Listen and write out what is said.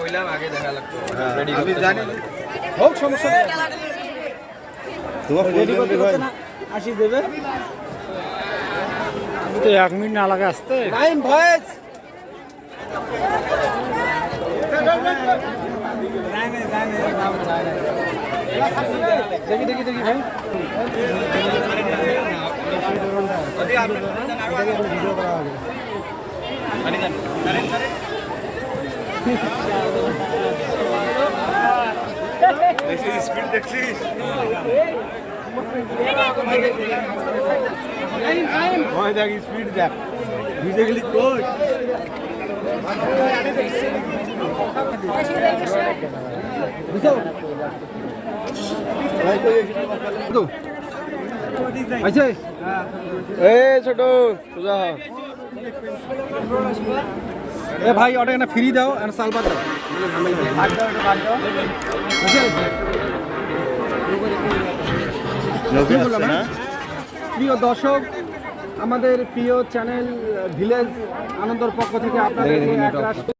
কইলাম আগে দেখা লাগতো। হ্যাঁ, রেডি আমি জানি। হোক সমস্যা নেই। তোমার রেডি করতে ভাই। আসি দেবে। তো এক মিনিট না লাগে আসতে। Nine voice. দেখি দেখি দেখি ভাই। দেখছিস স্পিড দেখছিস ওই দেখ স্পিড দেখ ভিজে গেলি তো আচ্ছা। এ ছোট সোজা এ ভাই ওটা একটা ফ্রি দাও আর সালবাদ দাও? প্রিয় দর্শক আমাদের প্রিয় চ্যানেল ভিলেজ আনন্দর পক্ষ থেকে আপনাদের